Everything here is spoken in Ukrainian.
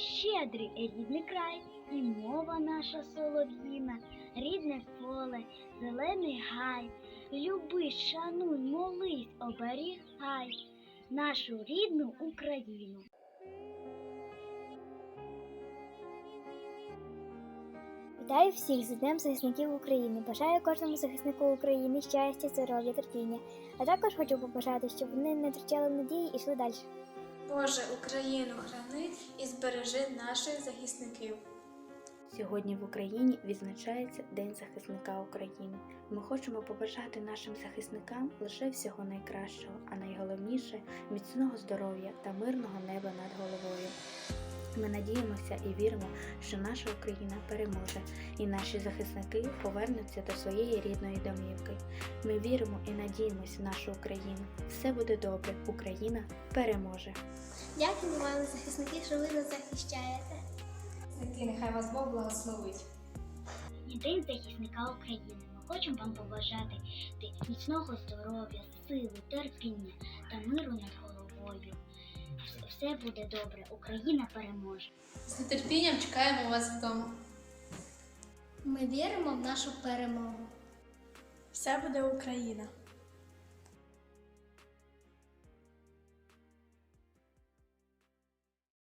щедрий рідний край, і мова наша солов'їна, рідне поле, зелений гай. Люби, шануй, молись, оберігай нашу рідну Україну. Вітаю всіх з Днем захисників України. Бажаю кожному захиснику України щастя, здоров'я, терпіння. А також хочу побажати, щоб вони не втрачали надії і йшли далі. Боже, Україну храни і збережи наших захисників. Сьогодні в Україні відзначається День захисника України. Ми хочемо побажати нашим захисникам лише всього найкращого, а найголовніше міцного здоров'я та мирного неба над головою. Ми надіємося і віримо, що наша Україна переможе, і наші захисники повернуться до своєї рідної домівки. Ми віримо і надіємося в нашу Україну. Все буде добре, Україна переможе. Дякую вам, захисники, що ви нас захищаєте. Захисники, нехай вас Бог благословить. І День захисника України. Ми хочемо вам побажати міцного здоров'я, сили, терпіння та миру над головою. Все буде добре, Україна переможе. З нетерпінням чекаємо вас вдома. Ми віримо в нашу перемогу. Все буде Україна.